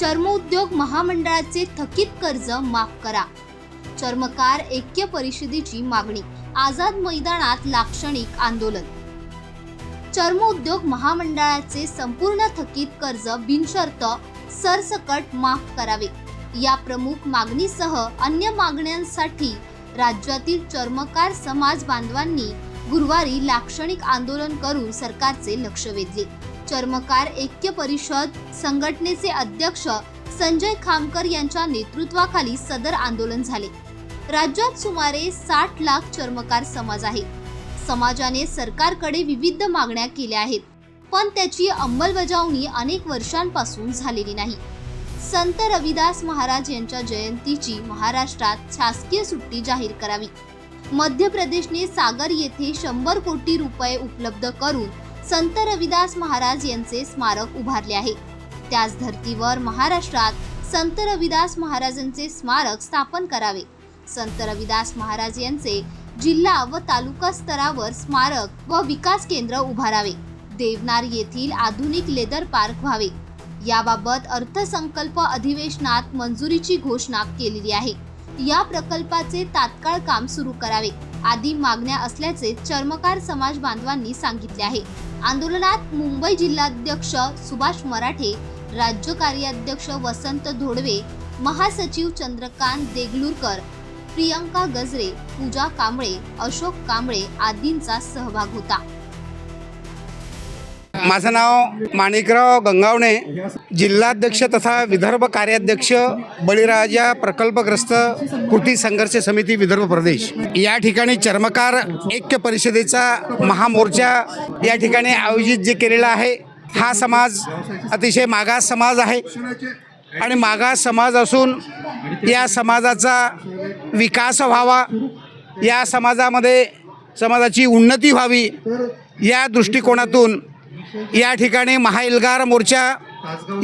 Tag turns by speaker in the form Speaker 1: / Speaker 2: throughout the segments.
Speaker 1: चर्मोद्योग महामंडळाचे थकीत कर्ज माफ करा. चर्मकार ऐक्य परिषदेची मागणी आझाद मैदानात लाक्षणिक आंदोलन. चर्मोद्योग महामंडळाचे संपूर्ण थकीत कर्ज बिनशर्त सरसकट माफ करावे. या प्रमुख मागणीसह अन्य मागण्यांसाठी राज्यातील चर्मकार समाज बांधवांनी गुरुवारी लाक्षणिक आंदोलन करून सरकारचे लक्ष वेधले. चर्मकार ऐक्य परिषद संघटनेचे अध्यक्ष संजय खामकर यांच्या नेतृत्वाखाली सदर आंदोलन झाले. राज्यात सुमारे साठ लाख चर्मकार समाज आहे. समाजाने सरकारकडे विविध मागण्या केल्या आहेत पण त्याची अंमलबजावणी अनेक वर्षांपासून झालेली नाही. संत रविदास महाराज यांच्या जयंतीची महाराष्ट्रात शासकीय सुट्टी जाहीर करावी. मध्य प्रदेशने सागर येथे शंभर कोटी रुपये उपलब्ध करून संत रविदास महाराज यांचे स्मारक उभारले आहे. त्याच धर्तीवर महाराष्ट्रात संत रविदास महाराजांचे स्मारक स्थापन करावे. संत रविदास महाराज यांचे जिल्हा व तालुका स्तरावर स्मारक व विकास केंद्र उभारावे. देवनार येथील आधुनिक लेदर पार्क व्हावे. याबाबत अर्थसंकल्प अधिवेशनात मंजुरीची घोषणा केलेली आहे. या प्रकल्पाचे तात्काळ काम सुरू करावे आदी मागण्या असल्याचे चर्मकार समाज बांधवांनी सांगितले आहे. आंदोलनात मुंबई जिल्हाध्यक्ष सुभाष मराठे राज्य कार्याध्यक्ष वसंत धोडवे महासचिव चंद्रकांत देगलूरकर प्रियंका गजरे पूजा कांबळे अशोक कांबळे आदींचा सहभाग होता.
Speaker 2: माझं नाव माणिकराव गंगावणे. जिल्हाध्यक्ष तथा विदर्भ कार्याध्यक्ष बळीराजा प्रकल्पग्रस्त कृती संघर्ष समिती विदर्भ प्रदेश. या ठिकाणी चर्मकार ऐक्य परिषदेचा महामोर्चा या ठिकाणी आयोजित जे केलेला आहे हा समाज अतिशय मागास समाज आहे. आणि मागास समाज असून या समाजाचा विकास व्हावा या समाजामध्ये समाजाची उन्नती व्हावी या दृष्टिकोनातून या ठिकाणी महाएल्गार मोर्चा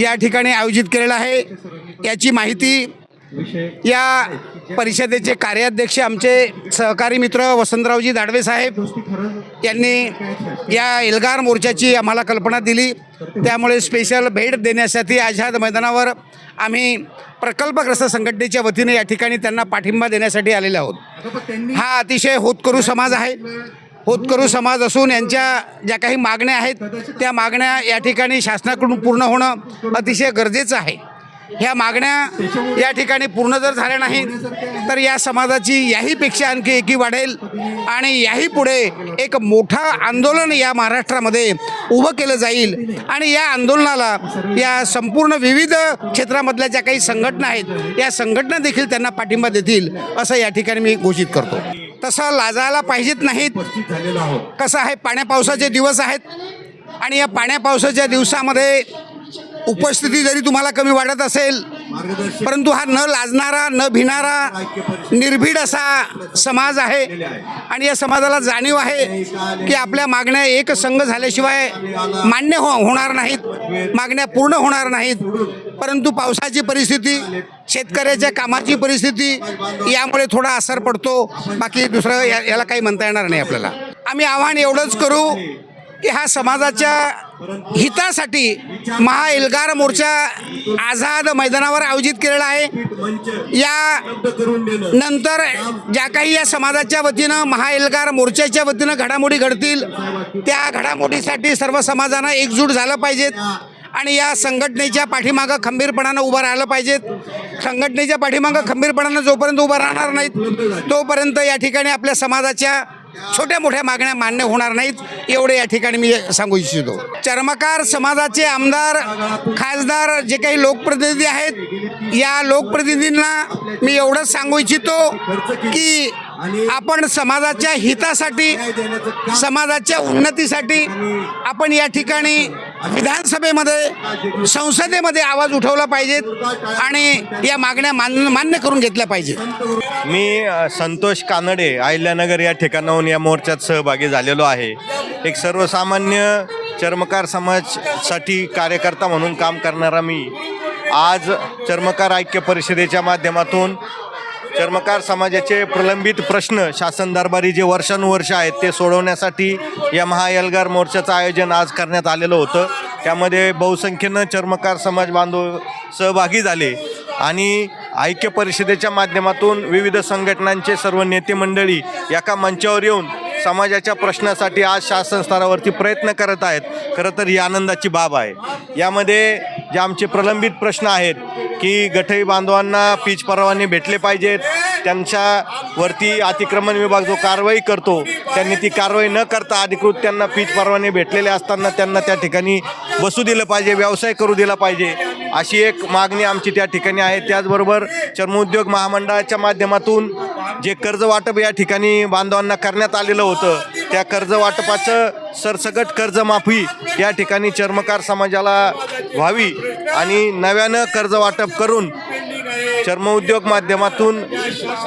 Speaker 2: या ठिकाणी आयोजित केलेला आहे. याची माहिती या परिषदेचे कार्याध्यक्ष आमचे सहकारी मित्र वसंतरावजी दाडवे साहेब यांनी या एल्गार मोर्चाची आम्हाला कल्पना दिली. त्यामुळे स्पेशल भेट देण्यासाठी आझाद मैदानावर आम्ही प्रकल्पग्रस्त संघटनेच्या वतीने या ठिकाणी त्यांना पाठिंबा देण्यासाठी आलेले आहोत. हा अतिशय होतकरू समाज आहे. होतकरू समाज असून यांच्या ज्या काही मागण्या आहेत त्या मागण्या या ठिकाणी शासनाकडून पूर्ण होणं अतिशय गरजेचं आहे. ह्या मागण्या या ठिकाणी पूर्ण जर झाल्या नाहीत तर या समाजाची याहीपेक्षा आणखी एकी वाढेल आणि याही पुढे एक मोठं आंदोलन या महाराष्ट्रामध्ये उभं केलं जाईल. आणि या आंदोलनाला या संपूर्ण विविध क्षेत्रामधल्या ज्या काही संघटना आहेत या संघटना देखील त्यांना पाठिंबा देतील असं या ठिकाणी मी घोषित करतो. तसं लाजायला पाहिजेत नाहीत. कसं आहे पाण्या पावसाचे दिवस आहेत. आणि या पाण्या पावसाच्या दिवसामध्ये उपस्थिती जरी तुम्हाला कमी वाटत असेल परंतु हा न लाजणारा न भिणारा निर्भीड असा समाज आहे. आणि या समाजाला जाणीव आहे की आपल्या मागण्या एक संघ झाल्याशिवाय मान्य हो होणार नाहीत मागण्या पूर्ण होणार नाहीत. परंतु पावसाची परिस्थिती शेतकऱ्याच्या कामाची परिस्थिती यामुळे थोडा असर पडतो. बाकी दुसरं या याला काही म्हणता येणार नाही आपल्याला. आम्ही आव्हान एवढंच करू की हा समाजाच्या हितासाठी महा एल्गार मोर्चा आझाद मैदानावर आयोजित केलेला आहे. या नंतर ज्या काही या समाजाच्या वतीनं महा एल्गार मोर्चाच्या वतीनं घडामोडी घडतील त्या घडामोडीसाठी सर्व समाजानं एकजूट झालं पाहिजेत आणि या संघटनेच्या पाठीमागं खंबीरपणानं उभं राहिलं पाहिजेत. संघटनेच्या पाठीमागं खंबीरपणानं जोपर्यंत उभं राहणार नाहीत तोपर्यंत या ठिकाणी आपल्या समाजाच्या छोट्या मोठ्या मागण्या मान्य होणार नाहीत एवढे या ठिकाणी मी सांगू इच्छितो. चर्मकार समाजाचे आमदार खासदार जे काही लोकप्रतिनिधी आहेत या लोकप्रतिनिधींना मी एवढंच सांगू इच्छितो की आपण समाजाच्या हितासाठी समाजाच्या उन्नतीसाठी आपण या ठिकाणी विधानसभेमध्ये संसदेमध्ये आवाज उठवला पाहिजेत आणि या मागण्या मान्य मान्य करून घेतल्या पाहिजेत.
Speaker 3: मी संतोष कानडे अहिल्यानगर या ठिकाणाहून या मोर्चात सहभागी झालेलो आहे. एक सर्वसामान्य चर्मकार समाजसाठी कार्यकर्ता म्हणून काम करणारा मी आज चर्मकार ऐक्य परिषदेच्या माध्यमातून चर्मकार समाजाचे प्रलंबित प्रश्न शासन दरबारी जे वर्षानुवर्ष आहेत ते सोडवण्यासाठी या महाएल्गार मोर्चाचं आयोजन आज करण्यात आलेलं होतं. त्यामध्ये बहुसंख्येनं चर्मकार समाज बांधव सहभागी झाले आणि ऐक्य परिषदेच्या माध्यमातून विविध संघटनांचे सर्व नेते मंडळी एका मंचावर येऊन समाजाच्या प्रश्नासाठी आज शासन स्तरावरती प्रयत्न करत आहेत. खरं तर ही आनंदाची बाब आहे. यामध्ये जे आमचे प्रलंबित प्रश्न आहेत की गठई बांधवांना पीच परवाने भेटले पाहिजेत. त्यांच्यावरती अतिक्रमण विभाग जो कारवाई करतो त्यांनी ती कारवाई न करता अधिकृत त्यांना पीच परवाने भेटलेले असताना त्यांना त्या ठिकाणी बसू दिलं पाहिजे व्यवसाय करू दिला पाहिजे. अशी एक मागणी आमची त्या ठिकाणी आहे. त्याचबरोबर चर्मोद्योग महामंडळाच्या माध्यमातून जे कर्ज वाटप या ठिकाणी बांधवांना करण्यात आलेलं होतं होतं. त्या कर्ज वाटपाचं सरसकट कर्जमाफी या ठिकाणी चर्मकार समाजाला व्हावी आणि नव्यानं कर्ज वाटप करून चर्मउद्योग माध्यमातून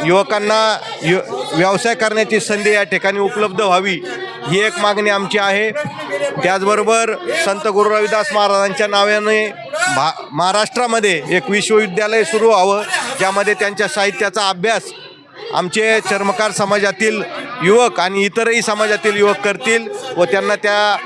Speaker 3: युवकांना यु व्यवसाय करण्याची संधी या ठिकाणी उपलब्ध व्हावी ही एक मागणी आमची आहे. त्याचबरोबर संत गुरु रविदास महाराजांच्या नावाने भा महाराष्ट्रामध्ये एक विश्वविद्यालय सुरू व्हावं ज्यामध्ये त्यांच्या साहित्याचा अभ्यास आमचे चर्मकार समाजातील युवक आणि इतरही समाजातील युवक करतील व त्यांना त्या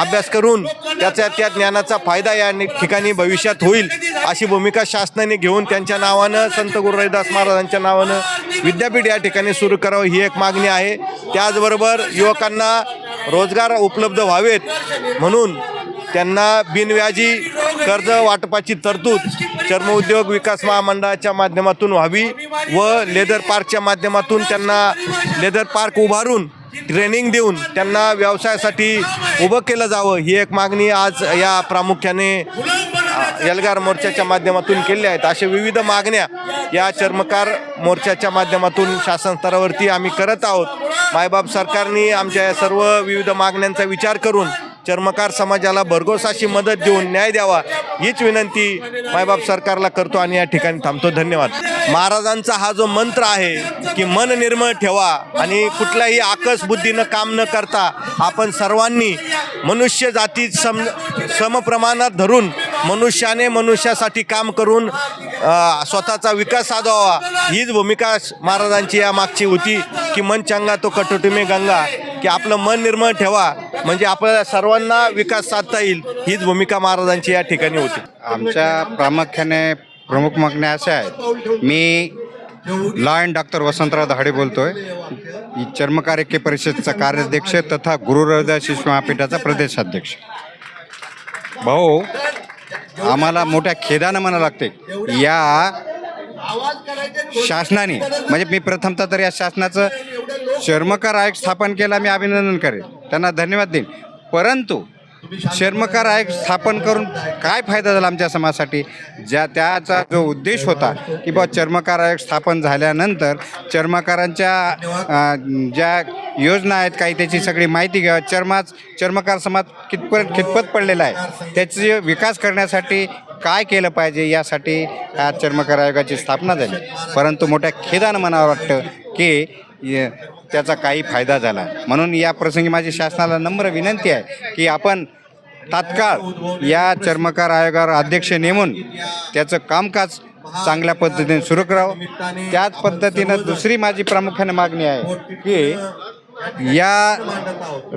Speaker 3: अभ्यास करून त्याचा त्या ज्ञानाचा फायदा या ठिकाणी भविष्यात होईल अशी भूमिका शासनाने घेऊन त्यांच्या नावानं संत गुरु महाराजांच्या नावानं विद्यापीठ या ठिकाणी सुरू करावं ही एक मागणी आहे. त्याचबरोबर युवकांना रोजगार उपलब्ध व्हावेत म्हणून त्यांना बिनव्याजी कर्ज वाटपाची तरतूद चर्मउद्योग विकास महामंडळाच्या माध्यमातून व्हावी व लेदर पार्कच्या माध्यमातून त्यांना लेदर पार्क उभारून ट्रेनिंग देऊन त्यांना व्यवसायासाठी उभं केलं जावं ही एक मागणी आज या प्रामुख्याने एल्गार मोर्चाच्या माध्यमातून केल्या आहेत. अशा विविध मागण्या या चर्मकार मोर्चाच्या माध्यमातून शासन स्तरावरती आम्ही करत आहोत. मायबाप सरकारने आमच्या या सर्व विविध मागण्यांचा विचार करून चर्मकार समाजाला भरघोस अशी मदत देऊन न्याय द्यावा हीच विनंती मायबाप सरकारला करतो आणि या ठिकाणी थांबतो. धन्यवाद. महाराजांचा हा जो मंत्र आहे की मन निर्मळ ठेवा आणि कुठल्याही आकस बुद्धीनं काम न करता आपण सर्वांनी मनुष्य जाती सम समप्रमाणात धरून मनुष्याने मनुष्यासाठी काम करून स्वतःचा विकास साधवावा हीच भूमिका महाराजांची या मागची होती की मन चंगा तो कटोटी में गंगा की आपलं मन निर्मळ ठेवा. म्हणजे आपल्याला सर्वांना विकास साधता येईल हीच भूमिका महाराजांची या ठिकाणी होती.
Speaker 4: आमच्या प्रामुख्याने प्रमुख मागण्या अशा आहेत. मी law and doctor Vasantrao Dahade बोलतोय. चर्मकार परिषदेचा परिषदचा कार्याध्यक्ष तथा गुरु रविदास शिशु महापीठाचा प्रदेशाध्यक्ष. भाऊ आम्हाला मोठ्या खेदानं म्हणा लागते. या शासनाने म्हणजे मी प्रथमतः तर या शासनाचं चर्मकार आयोग स्थापन केला मी अभिनंदन करेन. त्यांना धन्यवाद देईन. परंतु चर्मकार आयोग स्थापन करून काय फायदा झाला आमच्या समाजासाठी? ज्या त्याचा जो उद्देश होता की बा चर्मकार आयोग स्थापन झाल्यानंतर चर्मकारांच्या ज्या योजना आहेत काही त्याची सगळी माहिती घ्यावी. चर्माच चर्मकार समाज कितपर्यंत कितपत पडलेला आहे? त्याचे विकास करण्यासाठी काय केलं पाहिजे यासाठी या चर्मकार आयोगाची स्थापना झाली. परंतु मोठ्या खेदानं मनावर वाटतं की य- त्याचा काही फायदा झाला. म्हणून या प्रसंगी माझी शासनाला नम्र विनंती आहे की आपण तात्काळ या चर्मकार आयोगावर अध्यक्ष नेमून त्याचं कामकाज चांगल्या पद्धतीने सुरू करावं. त्याच पद्धतीनं दुसरी माझी प्रामुख्याने मागणी आहे की या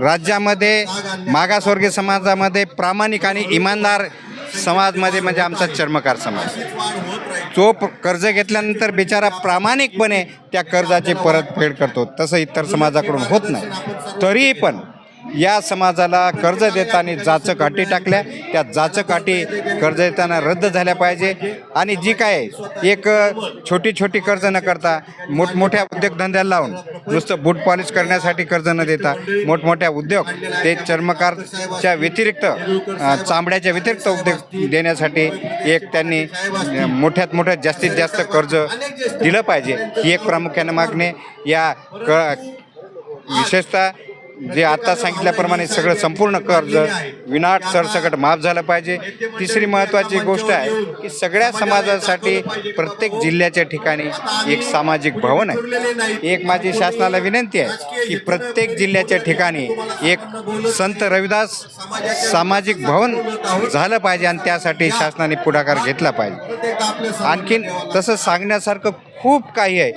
Speaker 4: राज्यामध्ये मागासवर्गीय समाजामध्ये प्रामाणिक आणि इमानदार समाजमध्ये म्हणजे आमचा चर्मकार समाज. तो प- कर्ज घेतल्यानंतर बिचारा प्रामाणिकपणे त्या कर्जाची परतफेड करतो. तसं इतर समाजाकडून होत नाही. तरीही पण या समाजाला कर्ज देताना जाचक अटी टाकल्या त्या जाचक अटी कर्ज देताना रद्द झाल्या पाहिजे. आणि जी काय एक छोटी छोटी कर्ज न करता मोठमोठ्या उद्योगधंद्याला लावून नुसतं बूट पॉलिश करण्यासाठी कर्ज न देता मोठमोठ्या उद्योग ते चर्मकारच्या व्यतिरिक्त चांबड्याच्या व्यतिरिक्त उद्योग देण्यासाठी एक त्यांनी मोठ्यात मोठ्यात जास्तीत जास्त कर्ज दिलं पाहिजे. ही एक प्रामुख्याने मागणी. या क विशेषतः जे आता सांगितल्याप्रमाणे सगळं संपूर्ण कर्ज विनाट सरसकट माफ झालं पाहिजे. तिसरी महत्त्वाची गोष्ट आहे की सगळ्या समाजासाठी प्रत्येक जिल्ह्याच्या ठिकाणी एक सामाजिक भवन आहे. एक माझी शासनाला विनंती आहे की प्रत्येक जिल्ह्याच्या ठिकाणी एक संत रविदास सामाजिक भवन झालं पाहिजे आणि त्यासाठी शासनाने पुढाकार घेतला पाहिजे. आणखीन तसं सांगण्यासारखं खूप काही आहे.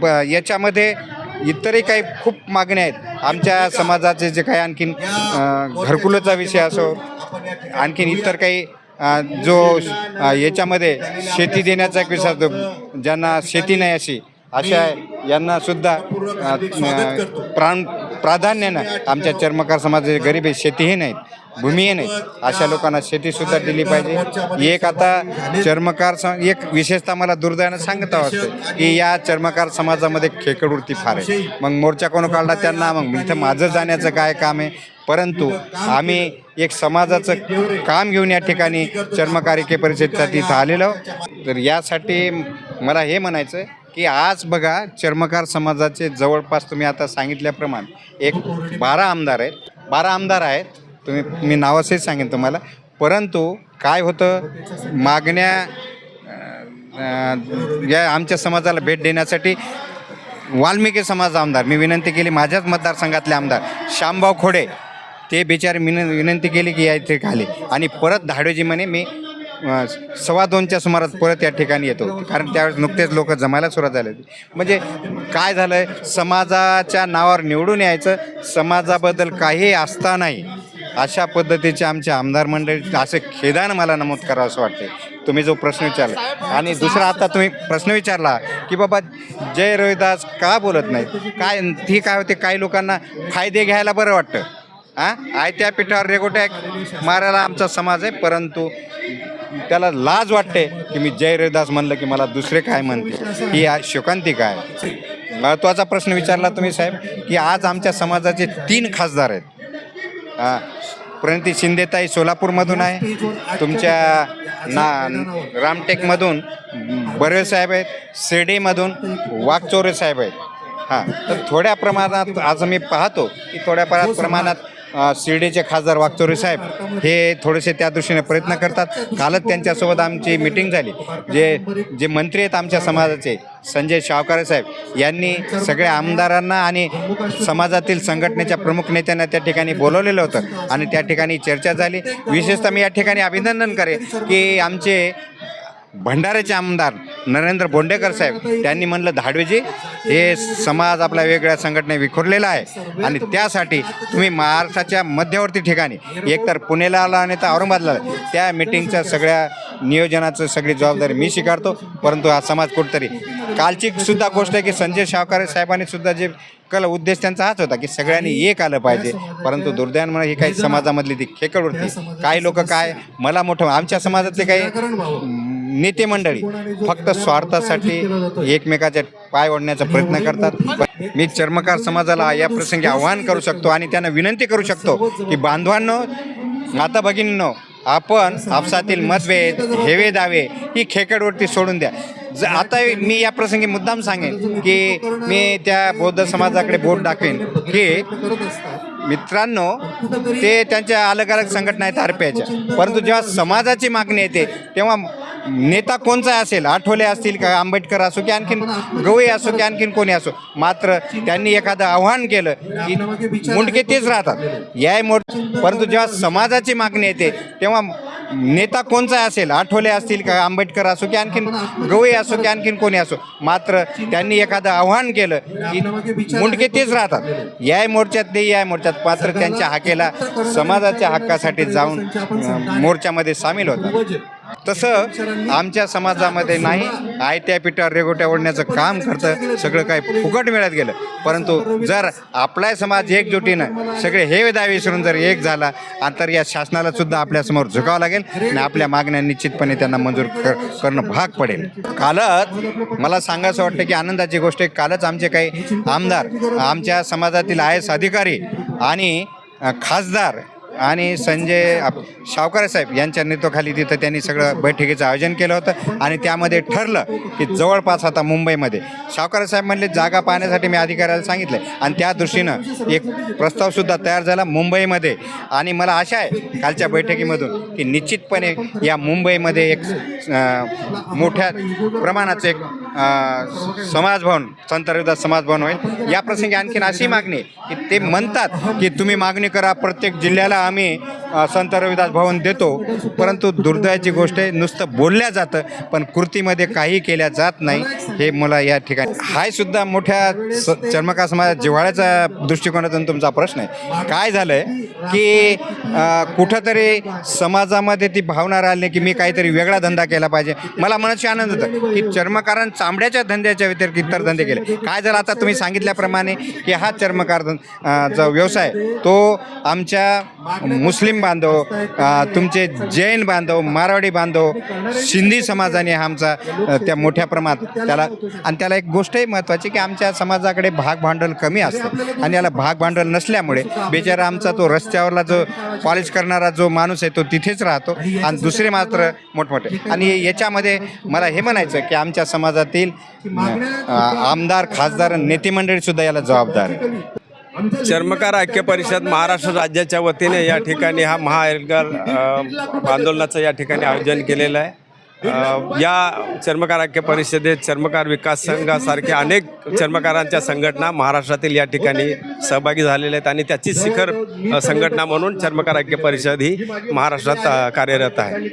Speaker 4: ब- याच्यामध्ये इतरही काही खूप मागण्या आहेत आमच्या समाजाचे जे काही आणखीन घरकुलाचा विषय असो आणखीन इतर काही जो याच्यामध्ये शेती देण्याचा एक विषय असतो. ज्यांना शेती नाही अशी अशा यांना सुद्धा प्राण प्राधान्यानं आमच्या चर्मकार समाजाचे गरीब आहे शेतीही नाहीत भूमीही नाही अशा लोकांना शेतीसुद्धा दिली पाहिजे. एक आता चर्मकार सम एक विशेषतः मला दुर्दैवानं सांगत असतं की या चर्मकार समाजामध्ये खेकडवृत्ती फार आहे. मग मोर्चा कोण काढला त्यांना? मग इथं माझं जाण्याचं काय काम आहे? परंतु आम्ही एक समाजाचं काम घेऊन या ठिकाणी चर्मकारिके परिषदेसाठी इथं आलेलो तर यासाठी मला हे म्हणायचं की आज बघा चर्मकार समाजाचे जवळपास तुम्ही आता सांगितल्याप्रमाणे एक बारा आमदार आहेत. बारा आमदार आहेत. तुम्ही मी नावासहित सांगेन तुम्हाला. परंतु काय होतं मागण्या या आमच्या समाजाला भेट देण्यासाठी वाल्मिकी समाज आमदार मी विनंती केली माझ्याच मतदारसंघातले आमदार श्यामभाऊ खोडे ते बिचारे विन विनंती केली की या इथे खाली. आणि परत धाडोजी म्हणे मी सव्वा दोनच्या सुमारात परत या ठिकाणी येतो. कारण त्यावेळेस नुकतेच लोक जमायला सुरुवात झाली होती. म्हणजे काय झालं आहे समाजाच्या नावावर निवडून यायचं समाजाबद्दल काही असतानाही अशा पद्धतीचे आमचे आमदार मंडळी असे खेदानं मला नमूद करावं असं वाटते. तुम्ही जो प्रश्न विचारला. आणि दुसरा आता तुम्ही प्रश्न विचारला की बाबा जय रोहिदास का बोलत नाहीत? काय ती काय होते? काही लोकांना फायदे घ्यायला बरं वाटतं. हां आयत्या पिठावर रेगोट्या मारायला आमचा समाज आहे परंतु त्याला लाज वाटते की मी जय रविदास म्हणलं की मला दुसरे काय म्हणते ही आज शोकांतिका काय महत्त्वाचा प्रश्न विचारला तुम्ही साहेब की आज आमच्या समाजाचे तीन खासदार आहेत. प्रणिती शिंदेताई सोलापूरमधून आहे. तुमच्या ना रामटेकमधून बर्वे साहेब आहेत. शिर्डीमधून वाघचोरे साहेब आहेत. हां तर थोड्या प्रमाणात आज मी पाहतो की थोड्या प्रमाणात शिर्डीचे खासदार वाघचोरे साहेब हे थोडेसे त्या दृष्टीने प्रयत्न करतात. कालच त्यांच्यासोबत आमची मिटिंग झाली. जे जे मंत्री आहेत आमच्या समाजाचे संजय शावकारे साहेब यांनी सगळ्या आमदारांना आणि समाजातील संघटनेच्या प्रमुख नेत्यांना त्या ठिकाणी बोलवलेलं होतं. आणि त्या ठिकाणी चर्चा झाली. विशेषतः मी या ठिकाणी अभिनंदन करेन की आमचे भंडाऱ्याचे आमदार नरेंद्र बोंडेकर साहेब त्यांनी म्हणलं धाडवेजी हे समाज आपल्या वेगळ्या संघटने विखुरलेला आहे. आणि त्यासाठी तुम्ही महाराष्ट्राच्या मध्यवर्ती ठिकाणी एकतर पुणेला आला आणि तर औरंगाबादला त्या मिटिंगच्या सगळ्या नियोजनाचं सगळी जबाबदारी मी स्वीकारतो. परंतु हा समाज कुठतरी कालची सुद्धा गोष्ट आहे की संजय शावकारे साहेबांनी सुद्धा जे कल उद्देश त्यांचा हाच होता की सगळ्यांनी एक आलं पाहिजे. परंतु दुर्दैवानं ही काही समाजामधली ती खेकडवृत्ती. काही लोक काय मला मोठं आमच्या समाजातले काही नेते मंडळी फक्त स्वार्थासाठी एकमेकाचे पाय ओढण्याचा प्रयत्न करतात. मी चर्मकार समाजाला या प्रसंगी आवाहन करू शकतो आणि त्यांना विनंती करू शकतो की बांधवांनो माता भगिनींनो आपण आपसातील मतभेद हेवे दावे ही खेकडवरती सोडून द्या. ज आता मी या प्रसंगी मुद्दाम सांगेन की मी त्या बौद्ध समाजाकडे बोट दाखवेन की मित्रांनो ते त्यांच्या अलग अलग संघटना आहेत आरपीआयच्या. परंतु जेव्हा समाजाची मागणी येते तेव्हा नेता कोणचा असेल? आठवले असतील का? आंबेडकर असो की आणखीन गवई असो की आणखीन कोणी असो? मात्र त्यांनी एखादं आव्हान केलं की मुंडके तेच राहतात. याय मोठ परंतु जेव्हा समाजाची मागणी येते तेव्हा नेता कोणचा असेल? आठवले असतील का? आंबेडकर असो की आणखीन गवई असो की आणखीन कोणी असो? मात्र त्यांनी एखादं आव्हान केलं की मुंडके तेच राहतात. याय मोर्चात ते याय मोर्चात. मात्र त्यांच्या हाकेला समाजाच्या हक्कासाठी जाऊन मोर्चामध्ये सामील होतात. तसं आमच्या समाजामध्ये नाही. आयत्या पिठावर रेगोट्या ओढण्याचं काम करतं सगळं काही फुकट मिळत गेलं. परंतु जर आपला समाज एकजुटीनं सगळे हे दावे विसरून जर एक झाला तर या शासनाला सुद्धा आपल्यासमोर झुकावं लागेल आणि आपल्या मागण्या निश्चितपणे त्यांना मंजूर कर करणं भाग पडेल. कालच मला सांगायचं वाटतं की आनंदाची गोष्ट आहे कालच आमचे काही आमदार आमच्या समाजातील आय एस अधिकारी आणि खासदार आणि संजय आप- शावकारे साहेब यांच्या नेतृत्वाखाली तिथं त्यांनी सगळं बैठकीचं आयोजन केलं होतं. आणि त्यामध्ये ठरलं की जवळपास आता मुंबईमध्ये शावकारे साहेब म्हणले जागा पाहण्यासाठी मी अधिकाऱ्याला सांगितलं आणि त्या दृष्टीनं एक प्रस्तावसुद्धा तयार झाला मुंबईमध्ये. आणि मला आशा आहे कालच्या बैठकीमधून की निश्चितपणे या मुंबईमध्ये एक मोठ्या प्रमाणाचं एक समाजभवन संत रविदास समाजभवन होईल. या प्रसंगी आणखीन अशी मागणी की ते म्हणतात की तुम्ही मागणी करा प्रत्येक जिल्ह्याला आम्ही संत रविदास भवन देतो. परंतु दुर्दैवाची गोष्ट आहे नुसतं बोलल्या जातं पण कृतीमध्ये काही केल्या जात नाही हे मला या ठिकाणी हाय सुद्धा मोठ्या स चर्मकार जिव्हाळ्याच्या दृष्टिकोनातून तुमचा प्रश्न आहे. काय झालं आहे की कुठंतरी समाजामध्ये ती भावना राहिली की मी काहीतरी वेगळा धंदा केला पाहिजे. मला मनाची आनंद होता की चर्मकारण चामड्याच्या धंद्याच्या व्यतिरिक्त इतर धंदे केले. काय झालं आता तुम्ही सांगितल्याप्रमाणे की हा चर्मकार जो व्यवसाय तो आमच्या मुस्लिम बांधव तुमचे जैन बांधव मारवाडी बांधव सिंधी समाजाने हा आमचा त्या मोठ्या प्रमाणात त्याला आणि त्याला एक गोष्टही महत्त्वाची की आमच्या समाजाकडे भाग भांडवल कमी असतं आणि याला भाग भांडवल नसल्यामुळे बेचारा आमचा तो रस्त्यावरला जो पॉलिश करणारा जो माणूस आहे तो तिथेच राहतो आणि दुसरे मात्र मोठमोठे. आणि याच्यामध्ये मला हे म्हणायचं की आमच्या समाजातील आमदार खासदार नेतेमंडळीसुद्धा याला जबाबदार आहे.
Speaker 5: चर्मकार ऐक्य परिषद महाराष्ट्र राज्याच्या वतीने या ठिकाणी हा महाएल्गार अ, आंदोलनाचं या ठिकाणी आयोजन केलेलं आहे. या चर्मकार ऐक्य परिषदेत चर्मकार विकास संघासारख्या अनेक चर्मकारांच्या संघटना महाराष्ट्रातील या ठिकाणी सहभागी झालेल्या आहेत आणि त्याची शिखर संघटना म्हणून चर्मकार ऐक्य परिषद ही महाराष्ट्रात कार्यरत आहे.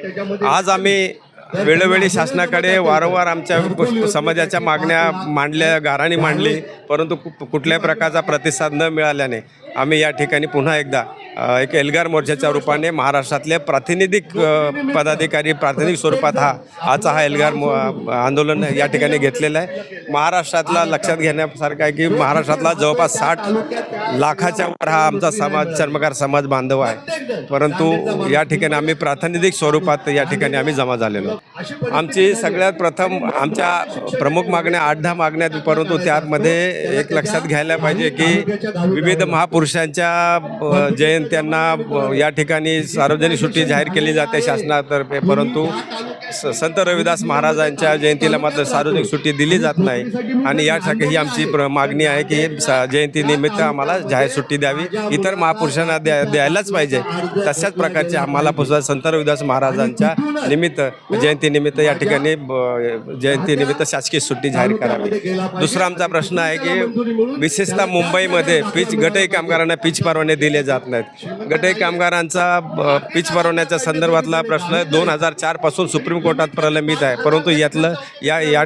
Speaker 5: आज आम्ही वेळोवेळी शासनाकडे वारंवार आमच्या समाजाच्या मागण्या मांडल्या गाराणी मांडली परंतु कु- कुठल्याही प्रकारचा प्रतिसाद न मिळाल्याने आम्ही या ठिकाणी पुन्हा एकदा एक एल्गार मोर्चाच्या रूपाने महाराष्ट्रातले प्रातिनिधिक पदाधिकारी प्रातिनिधिक स्वरूपात हा आजचा हा एल्गार मो आंदोलन या ठिकाणी घेतलेलं आहे. महाराष्ट्रातला लक्षात घेण्यासारखं आहे की महाराष्ट्रातला जवळपास साठ लाखाच्या वर हा आमचा समाज चर्मकार समाज बांधव आहे. परंतु या ठिकाणी आम्ही प्रातिनिधिक स्वरूपात या ठिकाणी आम्ही जमा झालेलो. आमची सगळ्यात प्रथम आमच्या प्रमुख मागण्या आठ दहा मागण्या परंतु त्यामध्ये एक लक्षात घ्यायला पाहिजे की विविध महापुरुष अ, जयंत्यांना या ठिकाणी सार्वजनिक सुट्टी जाहीर केली जाते शासनातर्फे परंतु संत रविदास महाराजांच्या जयंतीला मात्र सार्वजनिक सुट्टी दिली जात नाही. आणि यासाठी ही आमची प्र मागणी आहे की जयंतीनिमित्त आम्हाला जाहीर सुट्टी द्यावी. इतर महापुरुषांना द्या द्यायलाच पाहिजे. तशाच प्रकारचे आम्हाला पुन्हा संत रविदास महाराजांच्या निमित्त जयंतीनिमित्त या ठिकाणी जयंतीनिमित्त शासकीय सुट्टी जाहीर करावी. दुसरा आमचा प्रश्न आहे की विशेषतः मुंबईमध्ये पीच गटई कामगारांना पीच परवाने दिले जात नाहीत. गटई कामगारांचा पीच परवान्याच्या संदर्भातला प्रश्न दोन हजार चारपासून सुप्रीम कोर्टात प्रलंबित आहे. परंतु यातलं या या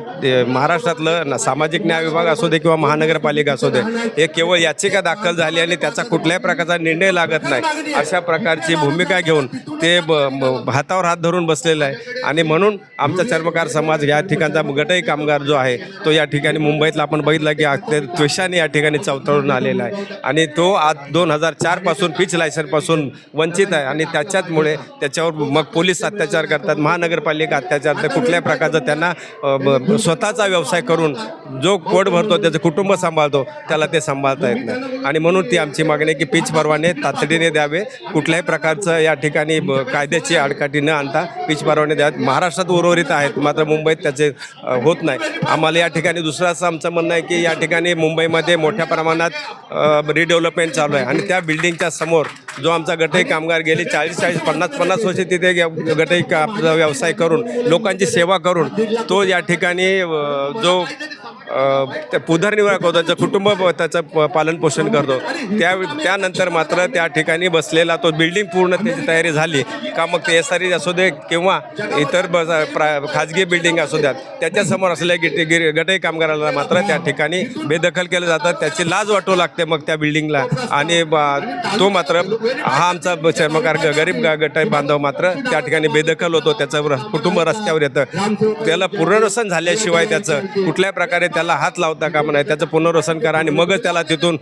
Speaker 5: महाराष्ट्रातलं सामाजिक न्याय विभाग असू दे किंवा महानगरपालिका असू दे हे केवळ याचिका दाखल झाली आणि त्याचा कुठल्याही प्रकारचा निर्णय लागत नाही. अशा प्रकारची भूमिका घेऊन ते हातावर हात धरून बसलेलं आहे. आणि म्हणून आमचा चर्मकार समाज या ठिकाणचा गटई कामगार जो आहे तो या ठिकाणी मुंबईतला आपण बघितलं की अत्य त्वेषाने या ठिकाणी चवतळून आलेला आहे. आणि तो आज दोन हजार चारपासून पीच लायसनपासून वंचित आहे आणि त्याच्याचमुळे त्याच्यावर मग पोलीस अत्याचार करतात महानगरपालिका अत्याचार तर कुठल्याही प्रकारचं त्यांना स्वतःचा व्यवसाय करून जो पोट भरतो त्याचं कुटुंब सांभाळतो त्याला ते सांभाळता येत नाही. आणि म्हणून ती आमची मागणी आहे की पीच परवाने तातडीने द्यावे. कुठल्याही प्रकारचं या ठिकाणी कायद्याची आडकाठी न आणता पीच परवाने द्यावेत महाराष्ट्रात उर्वरित आहेत मात्र मुंबईत त्याचे होत नाही. आम्हाला या ठिकाणी दुसरं असं आमचं म्हणणं आहे की या ठिकाणी मुंबईमध्ये मोठ्या प्रमाणात रिडेव्हलपमेंट चालू आहे. आणि त्या बिल्डिंगच्या समोर जो आमचा गटई कामगार गेले चाळीस चाळीस पन्नास पन्नास वर्ष तिथे गटई का आपला व्यवसाय करून लोकांची सेवा करून तो या ठिकाणी जो त्या उदरनिर्वाह करतो त्याचं कुटुंब त्याचं पालनपोषण करतो. त्या त्यानंतर मात्र त्या ठिकाणी बसलेला तो बिल्डिंग पूर्ण त्याची तयारी झाली. का मग ते एस आर असू दे किंवा इतर प्रा खाजगी बिल्डिंग असू द्यात. त्याच्यासमोर असलेल्या गिट गिर गटई कामगाराला मात्र त्या ठिकाणी बेदखल केलं जातं. त्याची लाज वाटू लागते मग त्या बिल्डिंगला आणि तो मात्र हा आमचा चर्मकार गरीब गटाई गटई बांधव मात्र त्या ठिकाणी बेदखल होतो. त्याचं र- कुटुंब रस्त्यावर येतं. त्याला पुनर्वसन झाल्याशिवाय त्याचं कुठल्या प्रकारे त्याला हात लावता कामा नाही त्याचं पुनर्वसन करा आणि मगच त्याला तिथून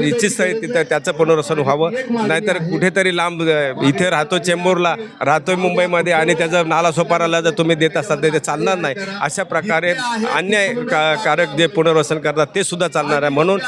Speaker 5: इच्छित स्थळी तिथं त्याचं पुनर्वसन व्हावं. नाहीतर कुठेतरी लांब इथे राहतो चेंबूरला राहतोय मुंबईमध्ये आणि त्याचं नाला सोपाराला जर तुम्ही देत असाल तर ते चालणार नाही. अशा प्रकारे अन्याय का कारक जे पुनर्वसन करतात ते सुद्धा चालणार आहे. म्हणून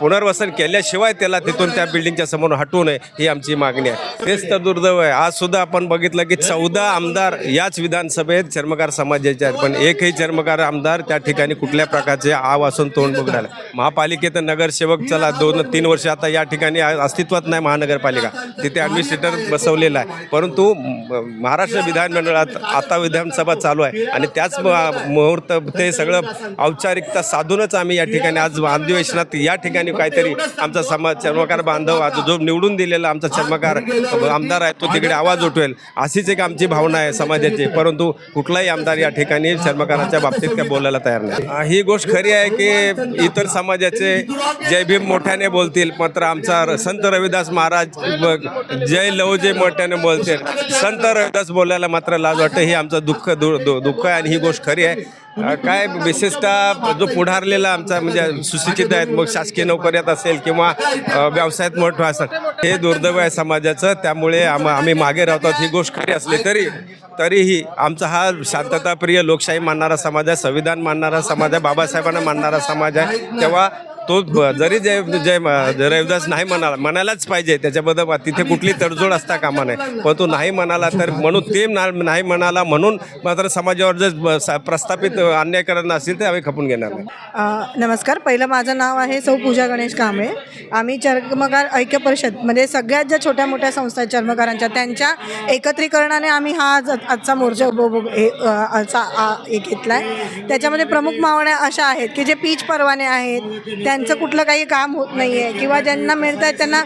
Speaker 5: पुनर्वसन केल्याशिवाय त्याला तिथून त्या बिल्डिंगच्या समोर हटवू नये ही आमची मागणी आहे. तेच तर दुर्दैव आहे. आज सुद्धा आपण बघितलं की चौदा आमदार याच विधानसभेत चर्मकार समाजाचे आहेत. पण एकही चर्मकार आमदार त्या त्या ठिकाणी कुठल्या प्रकारचे आव असून तोंड बघायला महापालिकेत नगरसेवक चला दोन तीन वर्ष आता या ठिकाणी अस्तित्वात नाही महानगरपालिका. तिथे ॲडमिनिस्ट्रेटर बसवलेला आहे. परंतु महाराष्ट्र विधानमंडळात आता विधानसभा चालू आहे. आणि त्याच मुहूर्त ते सगळं औपचारिकता साधूनच आम्ही या ठिकाणी आज अधिवेशनात या ठिकाणी काहीतरी आमचा समाज चर्मकार बांधव आज जो निवडून दिलेला आमचा चर्मकार आमदार आहे तो तिकडे आवाज उठवेल. अशीच एक आमची भावना आहे समाजाची. परंतु कुठलाही आमदार या ठिकाणी चर्मकाराच्या बाबतीत काय बोलायला तयार नाही. ही गोष्ट खरी आहे की इतर समाजाचे जय भीम मोठ्याने बोलतील. मात्र आमचा र- संत रविदास महाराज जय लव जय मोठ्याने बोलतील. संत रविदास बोलायला मात्र लाज वाटतं. हे आमचं दुःख दु- दु- दुःख आहे आणि ही गोष्ट खरी आहे. काय विशेषतः जो पुढारलेला आमचा म्हणजे सुशिक्षित आहेत मग शासकीय नोकऱ्यात असेल किंवा व्यवसायात मोठं असेल हे दुर्दैव आहे समाजाचं. त्यामुळे आम आम्ही मागे राहतो ही गोष्ट खरी असली तरी तरीही आमचा हा शांतताप्रिय लोकशाही मानणारा समाज आहे. संविधान मानणारा समाज आहे बाबासाहेबांना मानणारा समाज आहे. तेव्हा तो जरी जय जय रविदास नाही म्हणाला म्हणायलाच पाहिजे. त्याच्याबद्दल तिथे कुठली तडजोड असता कामा नाही पण तो नाही म्हणाला तर म्हणून ते ना- नाही म्हणाला म्हणून मात्र समाजावर जर प्रस्थापित अन्याय करणं असेल तर आम्ही खपून घेणार नाही.
Speaker 6: नमस्कार. पहिलं माझं नाव आहे सौ पूजा गणेश कांबळे. आम्ही चर्मकार ऐक्य परिषद म्हणजे सगळ्यात ज्या छोट्या मोठ्या संस्था आहेत चर्मकारांच्या त्यांच्या एकत्रीकरणाने आम्ही हा आज आजचा मोर्चा हे, असा घेतला आहे त्याच्यामध्ये प्रमुख मावण्या अशा आहेत की जे पीच परवाने आहेत त्या त्यांचं कुठलं काही काम होत नाही आहे किंवा ज्यांना मिळत आहे त्यांना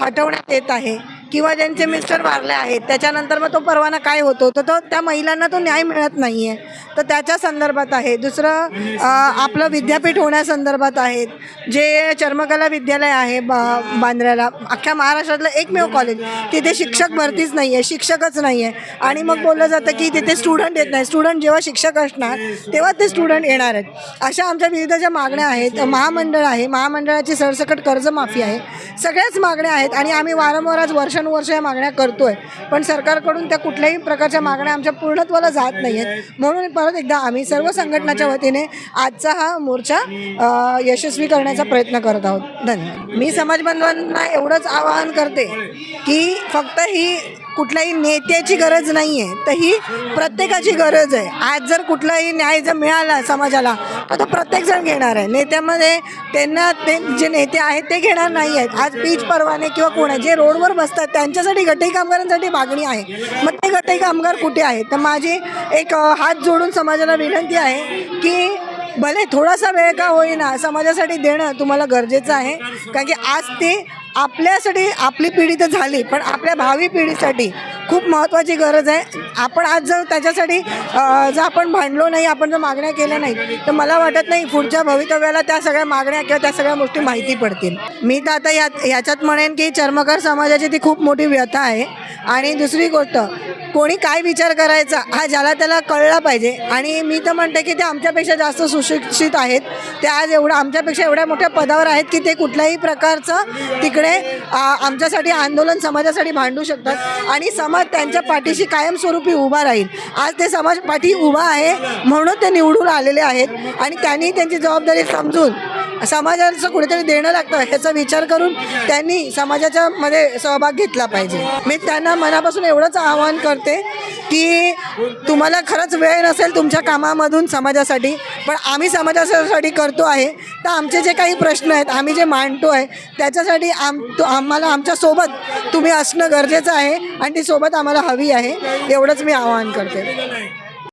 Speaker 6: हटवण्यात येत आहे. किंवा ज्यांचे मिस्टर वारले आहेत त्याच्यानंतर मग तो परवाना काय होतो? तर तो त्या महिलांना तो न्याय मिळत नाही आहे तर त्याच्या संदर्भात आहे. दुसरं आपलं विद्यापीठ होण्यासंदर्भात आहेत जे चर्मकला विद्यालय आहे बा बांद्र्याला अख्ख्या महाराष्ट्रातलं एकमेव कॉलेज तिथे शिक्षक भरतीच नाही आहे शिक्षकच नाही आहे आणि मग बोललं जातं की तिथे स्टुडंट येत नाही. स्टुडंट जेव्हा शिक्षक असणार तेव्हा ते स्टुडंट येणार आहेत. अशा आमच्या विविध ज्या मागण्या आहेत महामंडळ आहे. महामंडळाची सरसकट कर्जमाफी आहे. सगळ्याच मागण्या आहेत आणि आम्ही वारंवार आज वर्षानुवर्ष या मागण्या करतोय. पण सरकारकडून त्या कुठल्याही प्रकारच्या मागण्या आमच्या पूर्णत्वाला जात नाही आहेत म्हणून परत एकदा आम्ही सर्व संघटनाच्या वतीने आजचा हा मोर्चा यशस्वी करण्याचा प्रयत्न करत आहोत. धन्यवाद. मी समाज बांधवांना एवढंच आवाहन करते की फक्त ही कुठल्याही नेत्याची गरज नाही आहे तर ही प्रत्येकाची गरज आहे. आज जर कुठलाही न्याय जर मिळाला समाजाला तर तो प्रत्येकजण घेणार आहे. नेत्यामध्ये त्यांना ते जे नेते आहेत ते घेणार नाही आहेत आज पीच परवाने किंवा कोण आहे जे रोडवर बसतात त्यांच्यासाठी गटई कामगारांसाठी मागणी आहे. मग ते गटई कामगार कुठे आहेत? तर माझी एक हात जोडून समाजाला विनंती आहे की भले थोडासा वेळ का होईना समाजासाठी देणं तुम्हाला गरजेचं आहे. कारण की आज ते आपल्यासाठी आपली पिढी तर झाली पण आपल्या भावी पिढीसाठी खूप महत्त्वाची गरज आहे. आपण आज जर त्याच्यासाठी जर आपण भांडलो नाही आपण जर मागण्या केल्या नाही तर मला वाटत नाही पुढच्या भवितव्याला त्या सगळ्या मागण्या किंवा त्या सगळ्या गोष्टी माहिती पडतील. मी तर आता यात याच्यात म्हणेन की चर्मकार समाजाची ती खूप मोठी व्यथा आहे. आणि दुसरी गोष्ट कोणी काय विचार करायचा हा ज्याला त्याला कळला पाहिजे. आणि मी तर म्हणते की ते आमच्यापेक्षा जास्त सुशिक्षित आहेत. ते आज एवढं आमच्यापेक्षा एवढ्या मोठ्या पदावर आहेत की ते कुठल्याही प्रकारचं तिकडे आ, आमच्यासाठी आंदोलन समाजासाठी भांडू शकतात आणि समाज त्यांच्या पाठीशी कायमस्वरूपी उभा राहील. आज ते समाज पाठी उभा आहे म्हणून ते निवडून आलेले आहेत आणि त्यांनी त्यांची जबाबदारी समजून समाजाचं कुठेतरी देणं लागतं ह्याचा विचार करून त्यांनी समाजाच्या मध्ये सहभाग घेतला पाहिजे. मी त्यांना मनापासून एवढंच आवाहन करते की तुम्हाला खरंच वेळ नसेल तुमच्या कामामधून समाजासाठी पण आम्ही समाजासाठी करतो आहे. तर आमचे जे काही प्रश्न आहेत आम्ही जे मांडतो आहे त्याच्यासाठी आम तो आम्हाला आमच्यासोबत तुम्ही असणं गरजेचं आहे आणि ती सोबत आम्हाला हवी आहे एवढंच मी आवाहन करते.